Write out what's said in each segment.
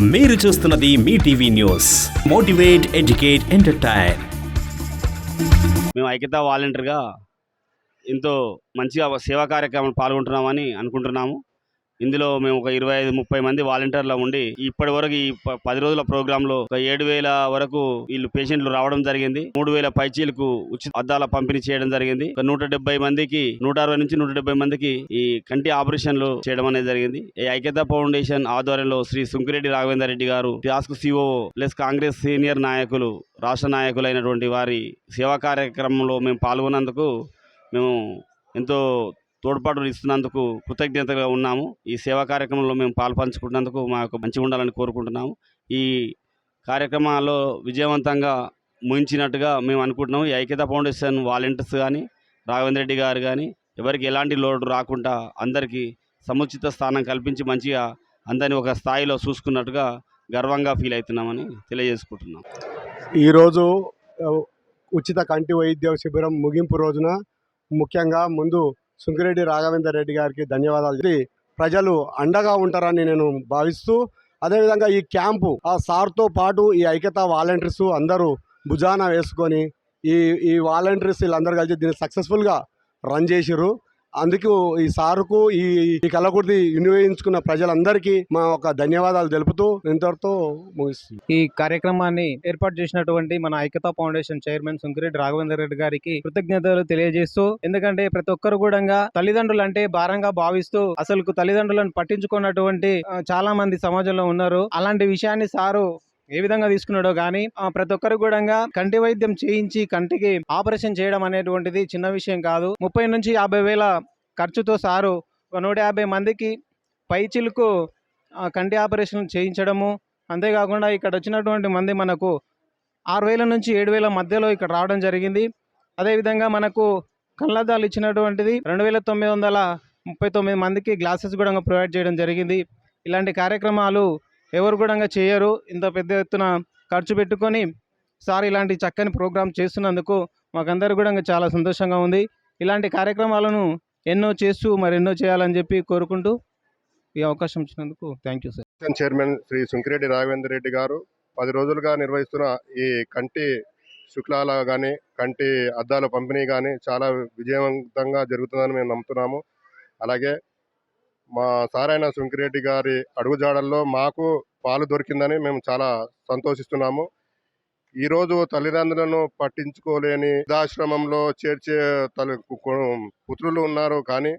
మీరు చూస్తున్నది మీ TV news. Motivate educate entertain. మేము ఐక్యత వాలంటీర్గా ఎంతో మంచిగా సేవా కార్యక్రమం పాల్గొంటున్నామని అనుకుంటున్నాము. ఇందులో మేము ఒక ఇరవై ఐదు ముప్పై మంది వాలంటీర్లు ఉండి ఇప్పటి వరకు ఈ ప- పది రోజుల ప్రోగ్రాంలో ఒక ఏడు వేల వరకు వీళ్ళు పేషెంట్లు రావడం జరిగింది. మూడు వేల పైచీలకు ఉచిత అద్దాల పంపిణీ చేయడం జరిగింది. ఒక నూట డెబ్బై మందికి నూట అరవై నుంచి నూట డెబ్బై మందికి ఈ కంటి ఆపరేషన్లు చేయడం అనేది జరిగింది. ఈ ఐక్యతా ఫౌండేషన్ ఆధ్వర్యంలో Shri Sunkireddy Raghavender Reddy garu TASK CEO plus Congress senior నాయకులు రాష్ట్ర నాయకులైనటువంటి వారి సేవా కార్యక్రమంలో మేము పాల్గొన్నందుకు మేము ఎంతో తోడ్పాటు ఇస్తున్నందుకు కృతజ్ఞతగా ఉన్నాము. ఈ సేవా కార్యక్రమంలో మేము పాల్పంచుకున్నందుకు మాకు మంచిగా ఉండాలని కోరుకుంటున్నాము. ఈ కార్యక్రమాల్లో విజయవంతంగా ముయించినట్టుగా మేము అనుకుంటున్నాము. ఈ ఐక్యత ఫౌండేషన్ వాలంటీర్స్ కానీ రాఘవేంద్ర రెడ్డి గారు కానీ ఎవరికి ఎలాంటి లోటు రాకుండా అందరికీ సముచిత స్థానం కల్పించి మంచిగా అందరిని ఒక స్థాయిలో చూసుకున్నట్టుగా గర్వంగా ఫీల్ అవుతున్నామని తెలియజేసుకుంటున్నాం. ఈరోజు ఉచిత కంటి వైద్య శిబిరం ముగింపు రోజున ముఖ్యంగా ముందు సుంకిరెడ్డి రాఘవేందర్ రెడ్డి గారికి ధన్యవాదాలు చెప్పి ప్రజలు అండగా ఉంటారని నేను భావిస్తూ అదేవిధంగా ఈ క్యాంపు ఆ సార్తో పాటు ఈ ఐక్యతా వాలంటీర్స్ అందరూ భుజాన వేసుకొని ఈ ఈ వాలంటీర్స్ వీళ్ళందరూ కలిసి దీన్ని సక్సెస్ఫుల్గా రన్ చేసిరు అందుకు ఈ సారుకు ఈ ఈ కళకుర్తి వినియోగించుకున్న ప్రజలందరికీ మా ఒక ధన్యవాదాలు తెలుపుతూ ఇంతవరతో ముగిస్తుంది. ఈ కార్యక్రమాన్ని ఏర్పాటు చేసినటువంటి మన ఐక్యతా ఫౌండేషన్ చైర్మన్ సుంకిరెడ్డి రాఘవేంద్ర రెడ్డి గారికి కృతజ్ఞతలు తెలియజేస్తూ ఎందుకంటే ప్రతి ఒక్కరు కూడా తల్లిదండ్రులు అంటే భారంగా భావిస్తూ అసలు తల్లిదండ్రులను పట్టించుకున్నటువంటి చాలా మంది సమాజంలో ఉన్నారు. అలాంటి విషయాన్ని సారు ఏ విధంగా తీసుకున్నాడో కానీ ప్రతి ఒక్కరు కూడా కంటి వైద్యం చేయించి కంటికి ఆపరేషన్ చేయడం అనేటువంటిది చిన్న విషయం కాదు. ముప్పై నుంచి యాభై వేల ఖర్చుతో సారు ఒక నూట యాభై మందికి పై చిలుకు కంటి ఆపరేషన్ చేయించడము. అంతేకాకుండా ఇక్కడ వచ్చినటువంటి మంది మనకు ఆరు వేల నుంచి ఏడు వేల మధ్యలో ఇక్కడ రావడం జరిగింది. అదేవిధంగా మనకు కళ్ళద్దాలు ఇచ్చినటువంటిది రెండు వేల తొమ్మిది వందల ముప్పై తొమ్మిది మందికి గ్లాసెస్ కూడా ప్రొవైడ్ చేయడం జరిగింది. ఇలాంటి కార్యక్రమాలు ఎవరు కూడా చేయరు. ఇంత పెద్ద ఎత్తున ఖర్చు పెట్టుకొని సార్ ఇలాంటి చక్కని ప్రోగ్రామ్ చేస్తున్నందుకు మాకందరూ కూడా చాలా సంతోషంగా ఉంది. ఇలాంటి కార్యక్రమాలను ఎన్నో చేస్తూ మరెన్నో చేయాలని చెప్పి కోరుకుంటూ ఈ అవకాశం ఇచ్చినందుకు thank you sir. Chairman Shri Sunkireddy Raghavendra Reddy garu పది రోజులుగా నిర్వహిస్తున్న ఈ కంటి శుక్లాల కానీ కంటి అద్దాల పంపిణీ కానీ చాలా విజయవంతంగా జరుగుతుందని మేము నమ్ముతున్నాము. అలాగే మా సారైన సుంకిరెడ్డి గారి అడుగుజాడల్లో మాకు పాలు దొరికిందని మేము చాలా సంతోషిస్తున్నాము. ఈరోజు తల్లిదండ్రులను పట్టించుకోలేని వృద్ధాశ్రమంలో చేర్చే తల్లి పుత్రులు ఉన్నారు కానీ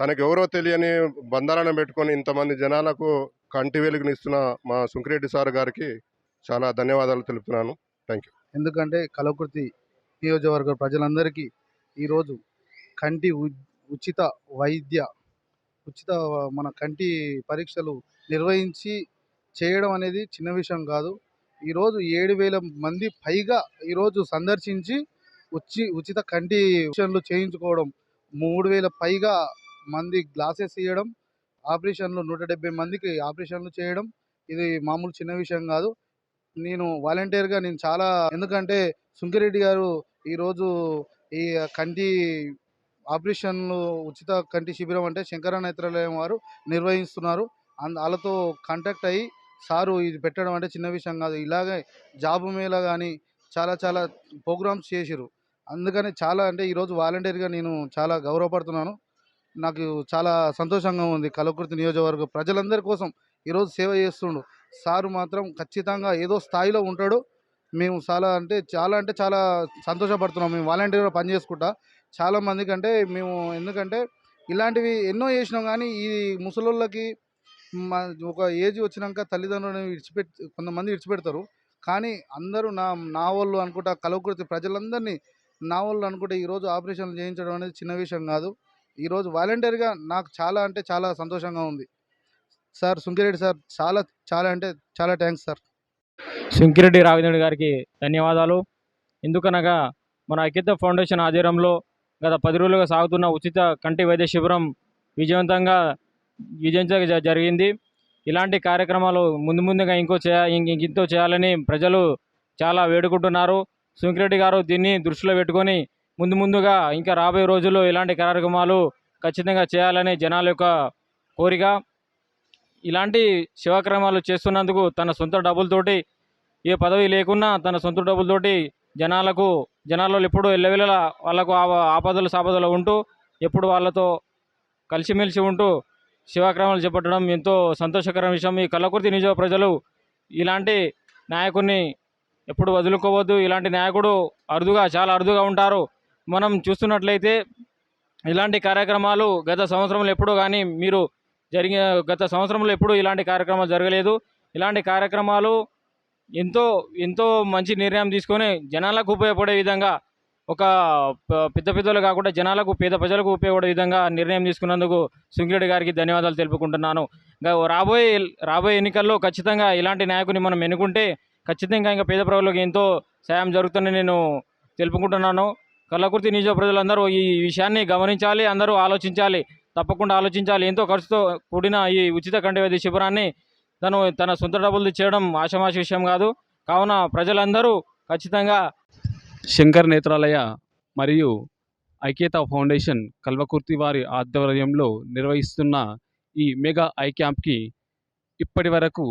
తనకు ఎవరో తెలియని బంధాలను పెట్టుకొని ఇంతమంది జనాలకు కంటి వెలుగునిస్తున్న మా సుంకిరెడ్డి సార్ గారికి చాలా ధన్యవాదాలు తెలుపుతున్నాను. ఎందుకంటే కలకృతి నియోజకవర్గ ప్రజలందరికీ ఈరోజు కంటి ఉ- ఉచిత వైద్య ఉచిత మన కంటి పరీక్షలు నిర్వహించి చేయడం అనేది చిన్న విషయం కాదు. ఈరోజు ఏడు వేల మంది పైగా ఈరోజు సందర్శించి ఉచి ఉచిత కంటి ఆపరేషన్లు చేయించుకోవడం మూడు వేల పైగా మంది గ్లాసెస్ ఇవ్వడం ఆపరేషన్లు నూట డెబ్బై మందికి ఆపరేషన్లు చేయడం ఇది మామూలు చిన్న విషయం కాదు. నేను వాలంటీర్గా నేను చాలా ఎందుకంటే సుంకిరెడ్డి గారు ఈరోజు ఈ కంటి ఆపరేషన్లు ఉచిత కంటి శిబిరం అంటే శంకర నేత్రాలయం వారు నిర్వహిస్తున్నారు. అంద వాళ్ళతో కాంటాక్ట్ అయ్యి సారు ఇది పెట్టడం అంటే చిన్న విషయం కాదు. ఇలాగే జాబ్ మేళ కానీ చాలా చాలా ప్రోగ్రామ్స్ చేసిరు అందుకని చాలా అంటే ఈరోజు వాలంటీర్గా నేను చాలా గౌరవపడుతున్నాను. నాకు చాలా సంతోషంగా ఉంది కలకృతి నియోజకవర్గ ప్రజలందరి కోసం ఈరోజు సేవ చేస్తుండు. సారు మాత్రం ఖచ్చితంగా ఏదో స్థాయిలో ఉంటాడు. మేము చాలా అంటే చాలా అంటే చాలా సంతోషపడుతున్నాం. మేము వాలంటీర్గా పనిచేసుకుంటా చాలా మందికి అంటే మేము ఎందుకంటే ఇలాంటివి ఎన్నో చేసినాం కానీ ఈ ముసలోళ్ళకి మా ఒక ఏజ్ వచ్చినాక తల్లిదండ్రులను విడిచిపెట్టి కొంతమంది విడిచిపెడతారు. కానీ అందరూ నా నా వాళ్ళు అనుకుంటా కలవకృతి ప్రజలందరినీ నా వాళ్ళు అనుకుంటే ఈరోజు ఆపరేషన్లు చేయించడం అనేది చిన్న విషయం కాదు. ఈరోజు వాలంటీర్గా నాకు చాలా అంటే చాలా సంతోషంగా ఉంది. సార్ సుంకిరెడ్డి సార్ చాలా చాలా అంటే చాలా థ్యాంక్స్ సార్. సుంకిరెడ్డి రాఘవేంద్ర గారికి ధన్యవాదాలు. ఎందుకనగా మన ఐక్యత ఫౌండేషన్ ఆధ్వర్యంలో గత పది రోజులుగా సాగుతున్న ఉచిత కంటి వైద్య శిబిరం విజయవంతంగా విజయించ జ- జరిగింది. ఇలాంటి కార్యక్రమాలు ముందు ముందుగా ఇంకో చేయ ఇంక- చేయాలని ప్రజలు చాలా వేడుకుంటున్నారు. సుంకిరెడ్డి గారు దీన్ని దృష్టిలో పెట్టుకొని ముందు ముందుగా ఇంకా రాబోయే రోజుల్లో ఇలాంటి కార్యక్రమాలు ఖచ్చితంగా చేయాలని జనాల యొక్క కోరిక. ఇలాంటి శివక్రమాలు చేస్తున్నందుకు తన సొంత డబ్బులతోటి ఏ పదవి లేకున్నా తన సొంత డబ్బులతోటి జనాలకు జనాల్లో ఎప్పుడు ఎల్లవెల్లలా వాళ్ళకు ఆపదలు సాపదలు ఉంటూ ఎప్పుడు వాళ్ళతో కలిసిమెలిసి ఉంటూ శివాక్రమాలు చేపట్టడం ఎంతో సంతోషకరమైన విషయం. ఈ కల్లకుర్తి నిజ ప్రజలు ఇలాంటి నాయకుడిని ఎప్పుడు వదులుకోవద్దు. ఇలాంటి నాయకుడు అరుదుగా చాలా అరుదుగా ఉంటారు. మనం చూస్తున్నట్లయితే ఇలాంటి కార్యక్రమాలు గత సంవత్సరంలో ఎప్పుడూ కానీ మీరు జరిగిన గత సంవత్సరంలో ఎప్పుడూ ఇలాంటి కార్యక్రమాలు జరగలేదు. ఇలాంటి కార్యక్రమాలు ఎంతో ఎంతో మంచి నిర్ణయం తీసుకొని జనాలకు ఉపయోగపడే విధంగా ఒక పెద్ద పెద్దలు కాకుండా జనాలకు పేద ప్రజలకు ఉపయోగపడే విధంగా నిర్ణయం తీసుకున్నందుకు సుంగిరెడ్డి గారికి ధన్యవాదాలు తెలుపుకుంటున్నాను. రాబోయే రాబోయే ఎన్నికల్లో ఖచ్చితంగా ఇలాంటి నాయకుని మనం ఎన్నుకుంటే ఖచ్చితంగా ఇంకా పేద ప్రజలకు ఎంతో సాయం జరుగుతుందని నేను తెలుపుకుంటున్నాను. కళ్ళకుర్తి నిజ ప్రజలందరూ ఈ విషయాన్ని గమనించాలి అందరూ ఆలోచించాలి తప్పకుండా ఆలోచించాలి. ఎంతో ఖర్చుతో కూడిన ఈ ఉచిత కంటి వైద్య శిబిరాన్ని తను తన సొంత డబ్బులు చేయడం ఆషమాష విషయం కాదు. కావున ప్రజలందరూ ఖచ్చితంగా శంకర్ నేత్రాలయ మరియు ఐక్యత ఫౌండేషన్ కల్వకుర్తి వారి ఆధ్వర్యంలో నిర్వహిస్తున్న ఈ మెగా ఐ క్యాంప్కి ఇప్పటి వరకు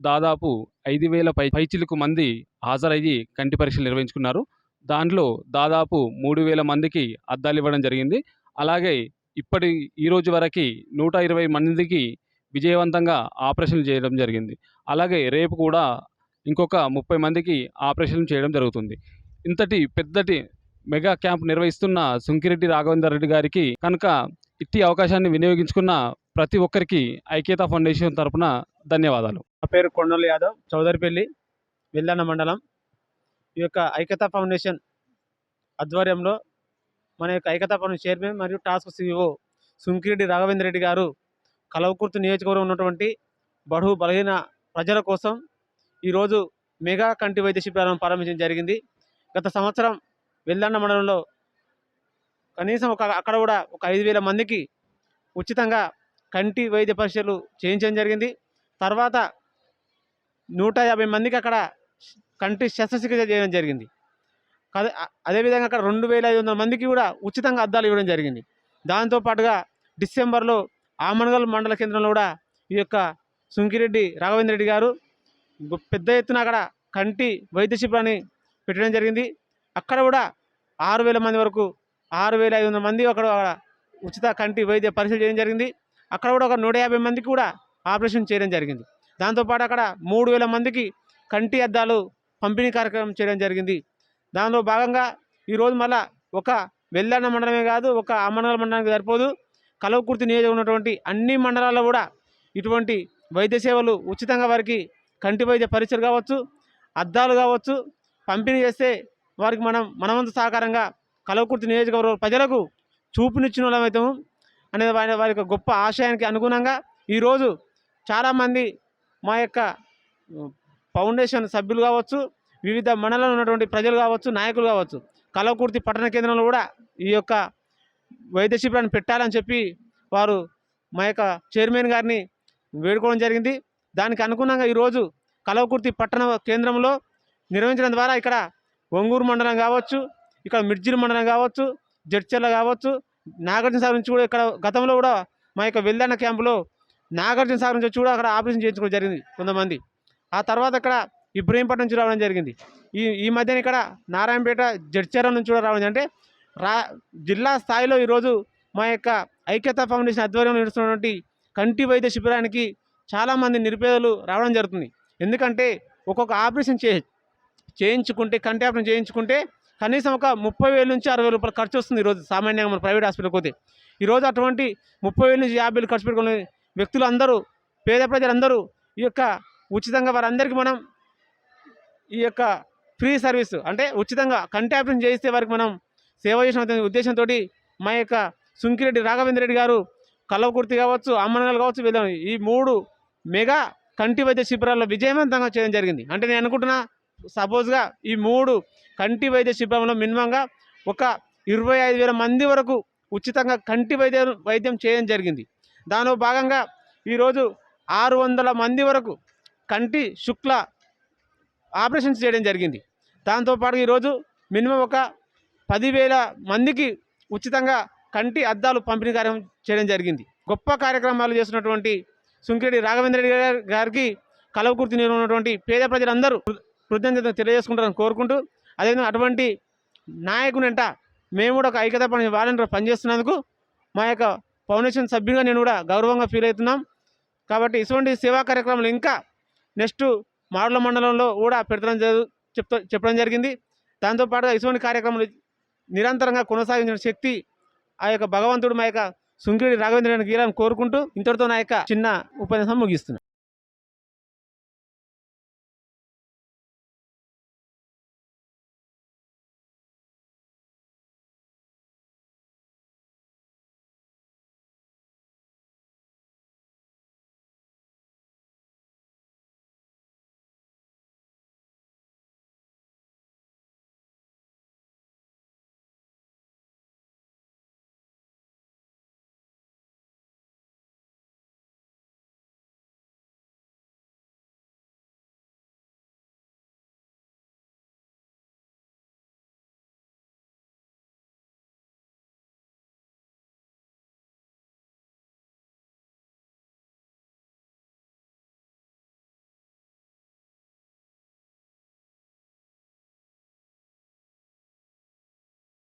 దాదాపు ఐదు వేల పై పైచిలుకు మంది హాజరయ్యి కంటి పరీక్షలు నిర్వహించుకున్నారు. దాంట్లో దాదాపు మూడు వేల మందికి అద్దాలు ఇవ్వడం జరిగింది. అలాగే ఇప్పటి ఈరోజు వరకు నూట ఇరవై మందికి విజయవంతంగా ఆపరేషన్లు చేయడం జరిగింది. అలాగే రేపు కూడా ఇంకొక ముప్పై మందికి ఆపరేషన్ చేయడం జరుగుతుంది. ఇంతటి పెద్దటి మెగా క్యాంప్ నిర్వహిస్తున్న సుంకిరెడ్డి రాఘవేందర్ రెడ్డి గారికి కనుక ఇట్టి అవకాశాన్ని వినియోగించుకున్న ప్రతి ఒక్కరికి ఐక్యత ఫౌండేషన్ తరపున ధన్యవాదాలు. నా పేరు కొండల యాదవ్ చౌదరిపల్లి వెల్లన్న మండలం. ఈ యొక్క ఐక్యత ఫౌండేషన్ ఆధ్వర్యంలో మన యొక్క ఐక్యత ఫౌండేషన్ చైర్మన్ మరియు టాస్క్ సిఇఓ సుంకిరెడ్డి రాఘవేంద్ర రెడ్డి గారు కలవకుర్తి నియోజకవర్గం ఉన్నటువంటి బడుగు బలహీన ప్రజల కోసం ఈరోజు మెగా కంటి వైద్య శిబిరాలను ప్రారంభించడం జరిగింది. గత సంవత్సరం వెల్లన్న మండలంలో కనీసం ఒక అక్కడ కూడా ఒక ఐదు వేల మందికి ఉచితంగా కంటి వైద్య పరీక్షలు చేయించడం జరిగింది. తర్వాత నూట యాభై మందికి అక్కడ కంటి శస్త్రచికిత్స చేయడం జరిగింది. అదే అదేవిధంగా అక్కడ రెండు వేల ఐదు వందల మందికి కూడా ఉచితంగా అద్దాలు ఇవ్వడం జరిగింది. దాంతోపాటుగా డిసెంబర్లో ఆమనగల్ మండల కేంద్రంలో కూడా ఈ యొక్క సుంకిరెడ్డి రాఘవేంద్ర రెడ్డి గారు పెద్ద ఎత్తున అక్కడ కంటి వైద్య శిబిరాన్ని పెట్టడం జరిగింది. అక్కడ కూడా ఆరు వేల మంది వరకు ఆరు వేల ఐదు వందల మంది అక్కడ ఉచిత కంటి వైద్య పరీక్షలు చేయడం జరిగింది. అక్కడ కూడా ఒక నూట యాభై మందికి కూడా ఆపరేషన్ చేయడం జరిగింది. దాంతోపాటు అక్కడ మూడు వేల మందికి కంటి అద్దాలు పంపిణీ కార్యక్రమం చేయడం జరిగింది. దానిలో భాగంగా ఈరోజు మళ్ళా ఒక వెల్లన్న మండలమే కాదు ఒక అమ్మనగల మండలానికి సరిపోదు. కలవకుర్తి నియోజకవర్గం ఉన్నటువంటి అన్ని మండలాల్లో కూడా ఇటువంటి వైద్య సేవలు ఉచితంగా వారికి కంటి వైద్య పరీక్షలు కావచ్చు అద్దాలు కావచ్చు పంపిణీ చేస్తే వారికి మనం మనవంతు సహకారంగా కలవకుర్తి నియోజకవర్గ ప్రజలకు చూపునిచ్చిన వాళ్ళమవుతాము అనేది వారి వారి యొక్క గొప్ప ఆశయానికి అనుగుణంగా ఈరోజు చాలామంది మా యొక్క ఫౌండేషన్ సభ్యులు కావచ్చు వివిధ మండలంలో ఉన్నటువంటి ప్రజలు కావచ్చు నాయకులు కావచ్చు కలవకుర్తి పట్టణ కేంద్రంలో కూడా ఈ యొక్క వైద్య శిబిరాన్ని పెట్టాలని చెప్పి వారు మా యొక్క చైర్మన్ గారిని వేడుకోవడం జరిగింది. దానికి అనుగుణంగా ఈరోజు కలవకుర్తి పట్టణ కేంద్రంలో నిర్వహించడం ద్వారా ఇక్కడ ఒంగూరు మండలం కావచ్చు ఇక్కడ మిర్జిల్ మండలం కావచ్చు జడ్చర్ల కావచ్చు నాగార్జున సాగర్ నుంచి కూడా ఇక్కడ గతంలో కూడా మా యొక్క వెల్లన్న క్యాంపులో నాగార్జున సాగర్ నుంచి వచ్చి కూడా అక్కడ ఆపరేషన్ చేయించుకోవడం జరిగింది కొంతమంది. ఆ తర్వాత ఇక్కడ ఇబ్రహీంపట్నం నుంచి రావడం జరిగింది. ఈ ఈ మధ్యన ఇక్కడ నారాయణపేట జడ్చర్ల నుంచి కూడా రావడం అంటే రా జిల్లా స్థాయిలో ఈరోజు మా యొక్క ఐక్యతా ఫౌండేషన్ ఆధ్వర్యంలో నడుస్తున్నటువంటి కంటి వైద్య శిబిరానికి చాలామంది నిరుపేదలు రావడం జరుగుతుంది. ఎందుకంటే ఒక్కొక్క ఆపరేషన్ చే చేయించుకుంటే కంటి ఆపరేషన్ చేయించుకుంటే కనీసం ఒక ముప్పై వేల నుంచి అరవై రూపాయలు ఖర్చు వస్తుంది ఈరోజు సామాన్యంగా మన ప్రైవేట్ హాస్పిటల్కి పోతే. ఈరోజు అటువంటి ముప్పై వేల నుంచి యాభై వేలు ఖర్చు పెట్టుకునే వ్యక్తులు అందరూ పేద ప్రజలందరూ ఈ యొక్క ఉచితంగా వారందరికీ మనం ఈ యొక్క ఫ్రీ సర్వీస్ అంటే ఉచితంగా కంటి ఆపరేషన్ చేయిస్తే వారికి మనం సేవ చేసిన ఉద్దేశంతో మా యొక్క సుంకిరెడ్డి రాఘవేంద్ర రెడ్డి గారు కలవకుర్తి కావచ్చు అమ్మనగల్ కావచ్చు వీళ్ళ ఈ మూడు మెగా కంటి వైద్య శిబిరాల్లో విజయవంతంగా చేయడం జరిగింది. అంటే నేను అనుకుంటున్నా సపోజ్గా ఈ మూడు కంటి వైద్య శిబిరంలో మినిమంగా ఒక ఇరవై ఐదు వేల మంది వరకు ఉచితంగా కంటి వైద్య వైద్యం చేయడం జరిగింది. దానిలో భాగంగా ఈరోజు ఆరు వందల మంది వరకు కంటి శుక్ల ఆపరేషన్స్ చేయడం జరిగింది. దాంతోపాటు ఈరోజు మినిమం ఒక పదివేల మందికి ఉచితంగా కంటి అద్దాలు పంపిణీ కార్యం చేయడం జరిగింది. గొప్ప కార్యక్రమాలు చేస్తున్నటువంటి సుంకిరెడ్డి రాఘవేంద్ర రెడ్డి గారికి కలవకుర్తి నేను ఉన్నటువంటి పేద ప్రజలందరూ కృతజ్ఞత తెలియజేసుకుంటారని కోరుకుంటూ అదేవిధంగా అటువంటి నాయకునంట మేము కూడా ఒక ఐక్యత పని వాలంటీర్ పనిచేస్తున్నందుకు మా యొక్క ఫౌండేషన్ సభ్యునిగా నేను కూడా గౌరవంగా ఫీల్ అవుతున్నాం. కాబట్టి ఇటువంటి సేవా కార్యక్రమాలు ఇంకా నెక్స్ట్ మాడుల మండలంలో కూడా పెడతాం చెప్తా చెప్పడం జరిగింది. దాంతోపాటుగా ఇటువంటి కార్యక్రమాలు నిరంతరంగా కొనసాగించిన శక్తి ఆ యొక్క భగవంతుడు మా యొక్క సుంకిడి రాఘవేంద్ర గీరాన్ని కోరుకుంటూ ఇంతటితో నా యొక్క చిన్న ఉపన్యాసం ముగిస్తున్నాను